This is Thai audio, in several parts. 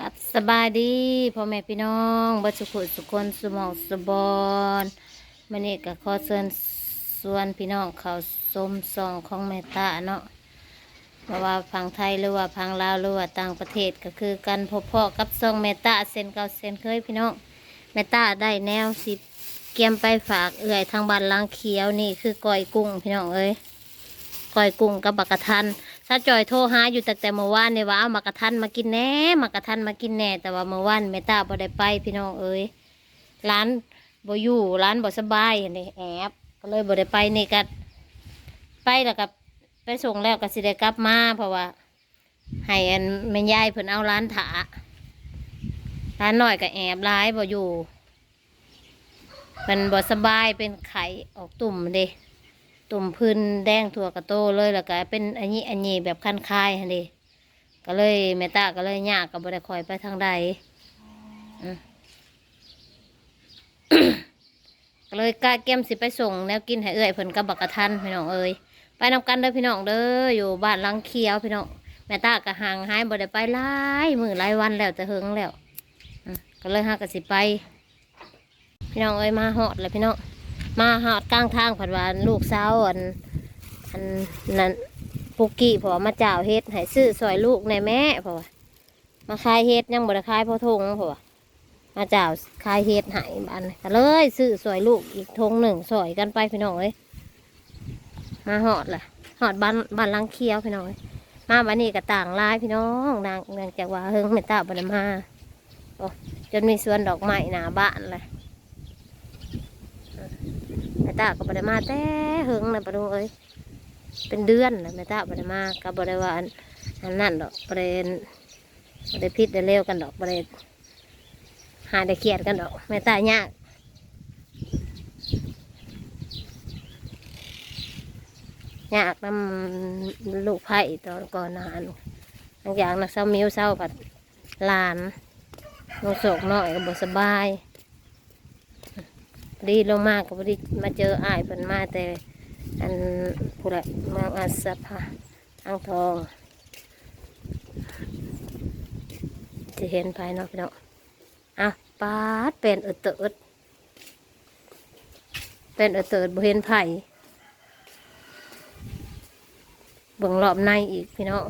กับสบายดีพ่อแม่พี่น้องบัสุขุสุคนสมองสบอนมันนี่ก็ขอเชิญส่วนพี่น้องเขาสมซองของแม่ตาเนาะเพราว่าพังไทยหรือว่าพังลาวหรือว่าต่างประเทศก็คือกันพบพ่อกับซองแม่ตาเซนเก่าเซนเคยพี่น้องแม่ตาได้แนวสิเกียมไปฝากเอื่อยทางบ้านล้างเขียวนี่คือก้อยกุ้งพี่น้องเอ้ยก้อยกุ้งกับบักกะทัน ถ้าจอยโทรหาอยู่ตั้งแต่เมื่อวานเนี่ยว่าเอามากระทันมากินแน่มากระทันมากินแน่ แต่ว่าเมื่อวานแม่ตาบ่ได้ไปพี่น้องเอ้ยร้านบ่อยู่ร้านบ่สบายนี่แอบก็เลยบ่ได้ไปนี่ก็ไปแล้วก็ไปส่งแล้วก็สิได้กลับมาเพราะว่าให้อันแม่ยายเพิ่นเอาร้านถาร้านน้อยก็แอบร้ายบ่อยู่มันบ่สบายเป็นไข้ออกตุ่มเด้ ตุ่มพื้นแดงถั่วกระโตเลยแล้วก็เป็นอันนี้อันนี้แบบคันคายฮันเดีก็เลยแม่ตาก็เลยยากกับบริคอยไปทางใดก็เลยกล้าเก็มสิไปส่ง แนวกินให้เอื้อยเพิ่นกับบักกะทันพี่น้องเอ้ยไปนำกันเด้อพี่น้องเด้ออยู่บ้านลังเขียวพี่น้องแม่ตาก็ห่างหายบ่ได้ไปหลายมือหลายวันแล้วจะเฮงแล้วก็เลยหากระสิไป พี่น้องเอ้ยมาหอดเลยพี่น้อง มาหอดกลางทางผัดวานลูกสาวอันอันนั้นปุกกี้พอมาเจ้าเฮ็ดให้ซื้อซอยลูกในแม่พราะว่ามาขายเฮ็ดยังบ่ได้ขายพอทงพราะว่ามาเจ้าขายเฮ็ดให้บ้านก็เลยซื้อซอยลูกอีกทงหนึ่งซอยกันไปพี่น้องเอ้ยมาหอดล่ะหอดบ้านบ้านลังเคียวพี่น้องเอ้ยมาวันนี้ก็ต่างลายพี่น้องนางนางจากว่าเฮิงเมตตาบ่ได้มาโอ้จนมีสวนดอกไม้หนาบ้านเลย ตาก็บไดมาแต่หึงนะปะดูเอ้ยเป็นเดือนนะแม่ตาบไดมาก็บไดว่าอันนั่นดอกบไดบไดพิษได้เร็วกันดอกบไดหาได้เครียดกันดอกแม่ตายากยากนำลูกไผ่ตอนก่อนนานบางอย่างนักเศร้ามิวเศร้าผัดหลานลูกโศกน้อยก็บสบาย ดีลงมาก็พอดีมาเจออ้ายเพิ่นมาแต่อันผู้ใดเมืองอาสาพะอ่างทองจะเห็นภายนอกพี่น้องอะปาดเป็นเอดเติดเป็นเอดเติดบ่เห็นไผ่เบิ่งรอบในอีกพี่น้อง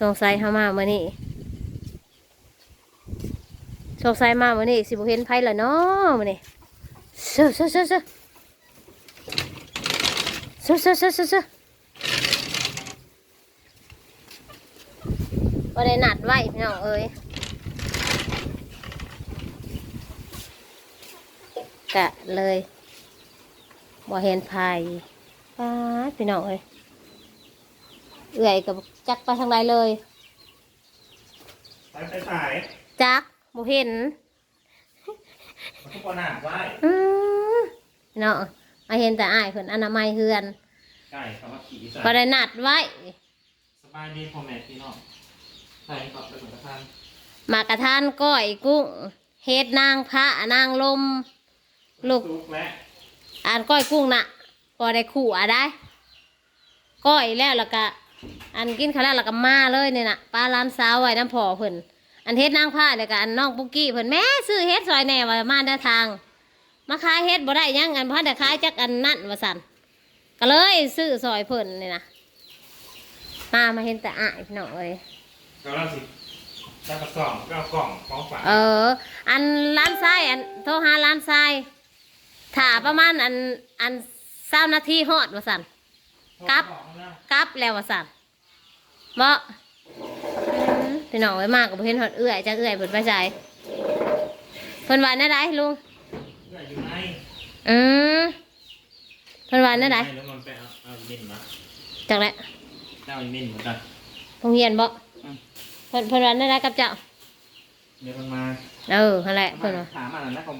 สงสัยเข้ามาเมื่อนี้ สงสัยมาเมื่อนี้สิบ่เห็นไผ่ละเนาะมื่อนี้เซ่อเซ่อเซ่อเซ่อเซ่อเซ่อเซ่อเซ่อเซ่อบ่ได้นัดไว้พี่น้องเอ้ยกะเลยบ่เห็นไผ่ป้าดพี่น้องเอ้ยเอื่อยกับจักไปทางใดเลยไปไปสายจัก บ่เห็นมันทุกคนอะไหว้อืมเนาะมาเห็นแต่อ้ายเพิ่นอนามัยเฮือนไก่คำว่าขี่ใส่บ่ได้นัดไว้ สบายดีพ่อแม่พี่น้องใส่ก่อนไปเหมือนกระทันมากระทานก้อยกุ้งเฮ็ดนางพระนางลม ลูก ซุกและอ่านก้อยกุ้งน่ะพอได้ขู่อะได้ ก้อยแล้วแล้วก็อันกินข้าวแล้วแล้วก็มาเลยเนี่ยน่ะป้าร้านสาวไว้น้ำพอเพิ่น อันเฮ็ดนางผ้าเดี๋ยวก็อันน้องปุกกี้เพิ่นแม่ซื้อเฮ็ดซอยแหน่ว่ามาเดินทาง มาขายเฮ็ดบ่ได้หยังกันเพราะแต่ขายจักอันนั่นว่าสั่นก็เลยซื้อซอยเพิ่นนี่นะมามาเห็นแต่อ้ายพี่น้องเอ้ยก็เล่าสิแล้วก็กล่องก็เอากล่องของฝากเออ อันร้านทรายอันโทรหาร้านทรายถ่าประมาณอันอันเศร้านาทีฮอดว่าสันครับกลับแล้วว่าสันบ่อืม พี่น้องไว้มากกับเพิ่นฮอดเอื้อยจะเอื้อยเพิ่นไปใส่เพิ่นว่าแน่ได้ลุงเพื่ออยู่ในอืมเพิ่นว่าแน่ได้แล้วมันไปเอาเอามินมาจังแหละเจ้าอีมินเหมือนกันโรงเรียนบ่อืมเพิ่นเพิ่นว่าแน่ได้กับเจ้าเดี๋ยวมันมาเออนั่นแหละเพิ่นว่าถามมาแล้วนะผม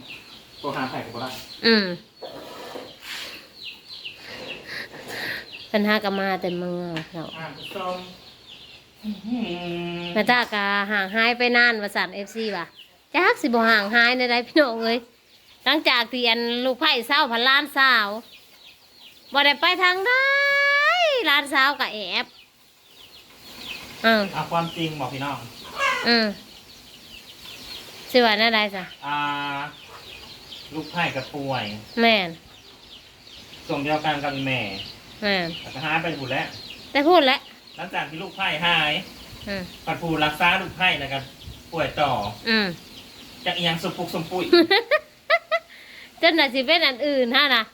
โทรหาใส่กับได้อืมเพิ่นหากนมาแต่เมืองเนาะอ่านส้ม แม่ตากาห่างหายไปนานว่าสันเอฟซีว่ะจักสิบ่ห่างหายในใดพี่น้องเอ้ยหลังจากที่อันลูกไผ่เศร้าพันล้านสาวบ่ได้ไปทางใดล้านสาวกับแอบอืมเอาความจริงบอกพี่น้องอืมสิว่านั่นได้จ้ะอ่า ลูกไผ่กับป่วย แม่นส่งเดียวกันกับแม่ แม่นแต่ก็หายไปหมดแล้ว แต่พูดแล้ว หลังจากที่ลูกไผ่หายอืมปัดผูรักษาลูกไผ่แล้วก็ป่วยต่ออืมจากอีหยังสมปุกสมปุยจนน่ะสิเป็นอันอื่นฮะนะ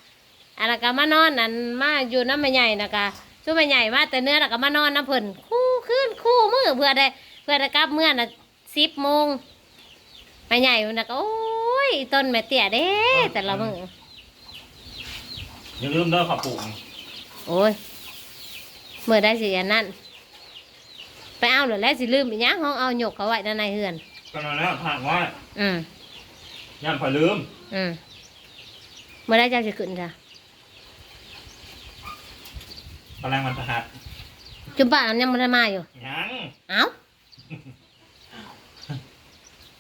อันนั้นก็มานอนนั่นมาอยู่น้ำแม่ใหญ่นะกะช่วยแม่ใหญ่มาแต่เนื้อแล้วก็มานอนน้ำเพิ่นคู่ขึ้นคู่มือเพื่อได้เพื่อได้กลับเมื่อน่ะสิบโมงแม่ใหญ่มันน่ะก็โอ้ยต้นแม่เตี้ยเด้แต่ละมืออย่าลืมเด้อขอปลูกโอ้ย เมื่อได้สิอันนั้นไปเอาหรือแล้วสิลืมอีกอย่างห้องเอาหยกเขาไว้ด้านในเฮือนก็นอนแล้วถามว่าอืมย่ำพอลืม อืมเมื่อได้เจ้าจะขึ้นจ้ะตอนแรกมันประหัดจุ่มป้ามันยังไม่ได้มาอยู่ ยังเอ้า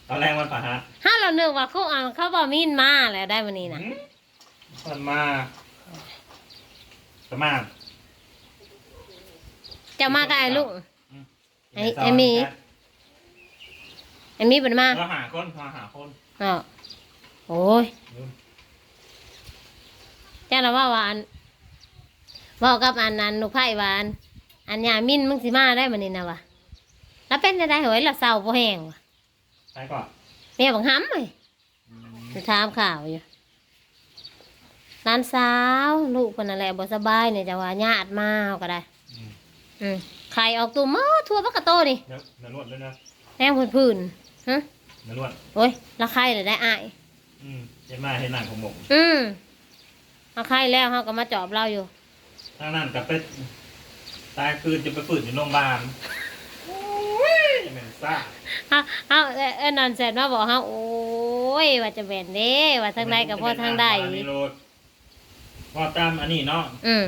ตอนแรกมันประหัดถ้าเราเนึกว่าเขาเอาเขาบอกมีนมาแล้วได้วันนี้นะหืมมันมาสมาธิ จะมากับไอ้ลุงไอ้ไอ้ซยหมี ไอ้มีเป็นมาเราหาคนเราหาคนอ๋อโอ้ยจ้าเราว่าว่าอันบอกกับอันนั้นลูกไผ่ว่าอันอันยามินมึงสิมาได้วันนี้นะวะแล้วเป็นจะได้เหรอเราเศร้าพอแห้งวะไปก่อนแม่บังห้ำเลยจะถามข่าวอยู่ร้านสาว ลูกคนนั่นแหละบ่สบายเนี่ยจะว่าญาติมาเอาก็ได้ อืมอืมไข่ออกตัวมาทั่วปากกะโตนี่เดี๋ยวเดี๋ยวนวดด้วยนะแห้งพื้นๆฮะเดี๋ยวนวดโอ้ยละไข่เลยได้อาย อืมเห็นมาเห็นหนังของผมอืมละไข่แล้วเขาก็มาจอบเราอยู่ ทางนั้นกับไปตายคืนจะไปฝืนอยู่โรงพยาบาลโอ้ยเหม็นซ่าเขาเขาเอ้ยเอ้ยนอนเสร็จมาบอกเขาโอ้ย ว่าจะแบ่นเด้ว่าทางใดกับพ่อทางใดอันนี้โลดพอตามอันนี้เนาะ อืม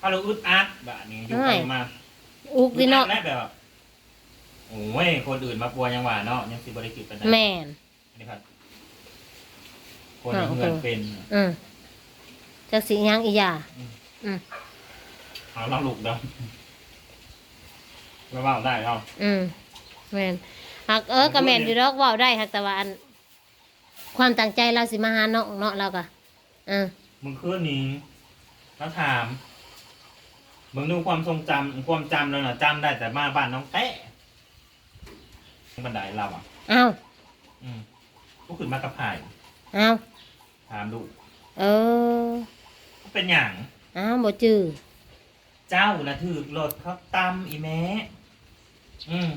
ถ้าเราอึดอัดแบบนี้อยู่ใช่ไปมาอุกอึดิดเนาะอัดแล้วแบบโอ้ยคนอื่นมาปัวยังหวาเนาะยังสิบริกิตไปได้แม่น อันนี้ครับคนในเพื่อนเป็นอืมจากสียังอีหยาเอาเราลูกเด้อเราเว่าได้เอาอืมแม่นหักเออก็แม่นอยู่ดอกเว่าได้หักแต่ว่าอันความตั้งใจเราสิมาหาน้องเนาะเราก็อืม มึงคืนนี้แล้วถาม มึงดูความทรงจำความจำเลยนะจำได้แต่มาบ้านน้องแต้บันไดเราอะ เอ้าอืมก็ขึ้นมากับไผ่เอ้าถามดูเออเป็นอย่างเอ้าบ่จื้อเจ้านะถือรถเขาตำอีแม่อืม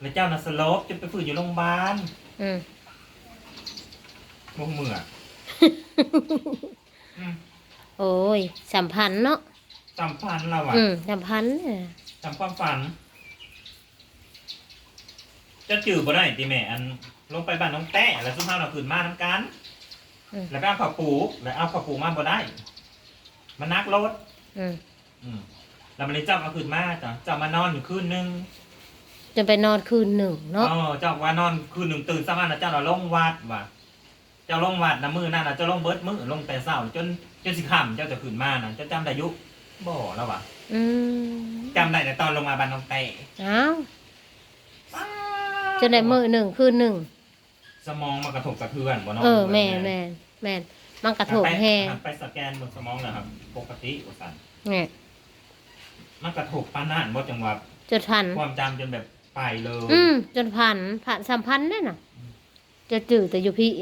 แล้วเจ้าน่ะสลบจะไปฝืนอยู่โรงพยาบาลอืมลงเหมือกอืมโอ้ยสัมพันธ์เนาะ จำฝันเราอะอืมสัมพันธ์เนี่ยจำความฝัน จะจือบ่ได้ติแม่อันลงไปบ้านน้องแต้แล้วซุ่มเฮาเราขึ้นมาน้ำกัน อืมแล้วก็เอาข้าวปูแล้วเอาข้าวปูมาบ่ได้ มันนักรถ อืมอืมแล้วมันเลยเจ้าเอาขึ้นมาจ้ะเจ้ามานอนอยู่คืนนึงจนไปนอนคืนหนึ่งเนาะ อ๋อเจ้าว่านอนคืนหนึ่งตื่นสามารถนะเจ้าเราลงวัดว่ะเจ้าลงวัดนะมือนั่นนะเจ้าลงเบิดมือลงแต่เช้าจนจนสิค่ำเจ้าจะขึ้นมานะเจ้าจำได้อยุ บ่แล้วว่ะอืมจำได้แต่ตอนลงมาบ้านน้องเต้เอ้าจนได้มือหนึ่งคืนหนึ่ง สมองมันกระทบกระเทือนบ่เนาะเออ แม่นแม่นแม่นมันกระโถกแฮงหันไปสแกนบนสมองนะครับ ปกติว่าสั่นเนี่ยมันกระทบปานนั่นบ่จังหวะจนพัน ความจำจนแบบไปเลยอืมจนพันผ่านสัมพันธ์ได้น่ะ จะจืดแต่อยู่พี่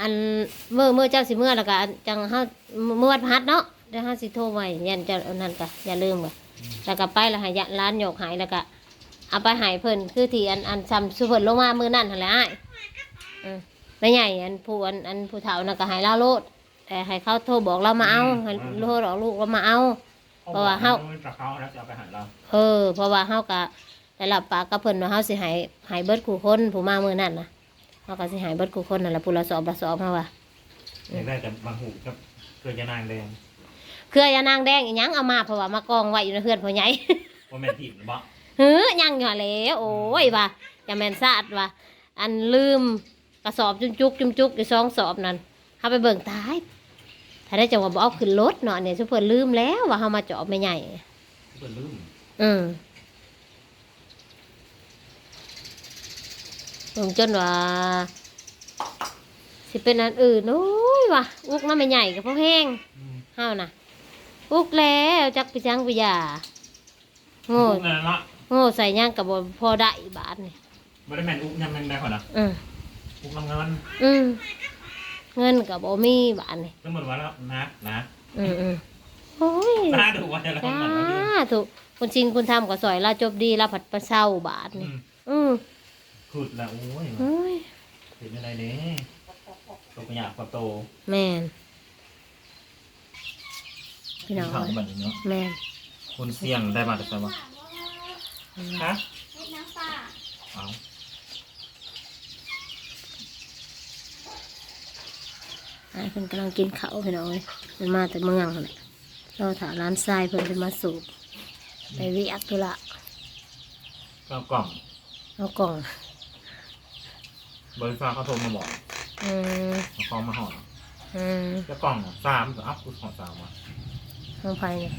อันเมื่อเมื่อเจ้าสิเมื่อแล้วก็อันจังเฮาเมื่อวันพัดเนาะเดี๋ยวเฮาสิโทรไว้ยันจะเอานั่นก็อย่าลืมก็แล้วก็ไปแล้วให้ยะร้านหยกหายแล้วก็เอาไปใหายเพิ่นคือที่อันอันซ้ำสุเพิ่นลงมามือนั่นหั่นแหละอ้ายอืมแม่ใหญ่อันผู้อันอันผู้เฒ่าน่ะก็ให้ลาโลดแต่ให้เขาโทรบอกเรามาเอาให้โทรบอกลูกเรามาเอา เพราะว่าเฮา จากเขาแล้วจะเอาไปหาเราเออเพราะว่าเฮาก็ได้รับปากกับเพิ่นว่าเฮาสิให้ให้เบิดคู่คนผู้มามื้อนั้นนะ เฮาก็สิให้เบิดคู่คนนั่นล่ะผู้ละสอบละสอบเฮาว่าอยากได้แต่บางหูกับเกิดยานางแดงเครือยานางแดงอีหยังเอามาเพราะว่ามากองไว้อยู่ในเฮือนพ่อใหญ่ ว่าแม่นผิดบ่หือยังอยู่หั่นแหล้วโอ้ยว่าอย่าแม่นซาดว่าอันลืมกระสอบจุกจุกจุกจุกอยู่สองสอบนั่นเฮาไปเบิ่งตาย ถ้าได้จังว่าบ่เอาขึ้นรถเนาะเนี่ยซุเพิ่นลืมแล้วว่าเฮามาจอบแม่ใหญ่เพิ่นลืมอืม ลงจนว่า สิเป็นอันอื่นโอ้ยว่ะอุกน้ำไม่ใหญ่กับพ่อแห้งอืมเฮาน่ะ อุกแล้วจักไปจังไปหยาโง่อุ๊กนั่นละโง่ใส่ย่างกับบพอได้บาทนี่บริแมนอุ๊กยังแมงได้ก่อนนะอืมอุ๊กน้ำเงินอืมเงินกับบ่มีบาทนี่สมมติว่าแล้วนะนะอืมอืมโอ้ยน่าดูว่าจะแล้วจ้ามันอยู่ถูกคนจริงคุณทำกับสอยลาจบดีลาผัดปลาเศร้าบาทอืนี่มอืม ขุดแล้วโอ้ยโอ้ยเห็นอะไรเนี่ยตัวกระยากกว่าโตแม่นพี่น้องเขาแบบนี้เนาะแม่นคุณเสี่ยงได้มาแต่ไสวะฮะเฮ็ดน้ำปลาเอาอ้ายเพิ่นกำลังกินข้าวพี่น้องเลยมันมาแต่เมืองนั่นแหละเราถาร้านทรายเพิ่นจะมาสูบไปวิอักตุละเรากล่องเอากล่อง บริษัทเขาโทรมาบอกอืมมาคล้องมาห่ออืมแล้วกล่องสามก็อัพกูห่อสามมาห้องไฟเนี่ย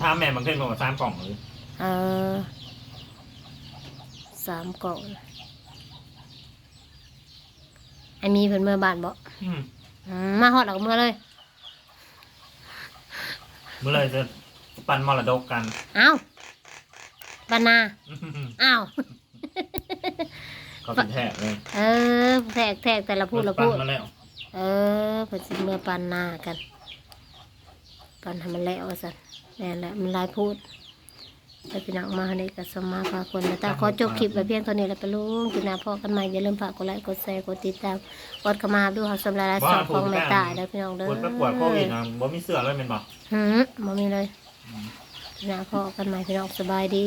ถ้าแม่มันขึ้นมาว่าสามกล่องเลยเออสามกล่องไอ้มีเพิ่นเมื่อบานบ่อืมอืมมาฮอดเอาเมื่อเลย เมื่อไรจะปันมรดกกัน เอ้าบานาอืมอ้าว เขาเป็นแทกเลยเออแทกแทกแต่ละพูดละปัพูนดมาแล้วเออเพิ่นสิเมื่อปันหน้ากันปันให้มันแล้วว่าซั่นแม่นแหละมันหลายพูดไปพี่น้องมาในกับสมมาพาคนนะตาขอจบคลิปไว้เพียงเท่านี้แล้วไปลุงกินน้ำพอกันใหม่อย่าลืมฝากกดไลค์กดแชร์กดติดตามกดเข้ามาดูเขาสำหรับสอบของแม่ตาได้อพี่น้องเด้อปวดประกวดโควิดนะบ่มีเสื้อเลยเป็นบอกหืมบ่มีเลยกินน้ำพอกันใหม่พี่น้องสบายดี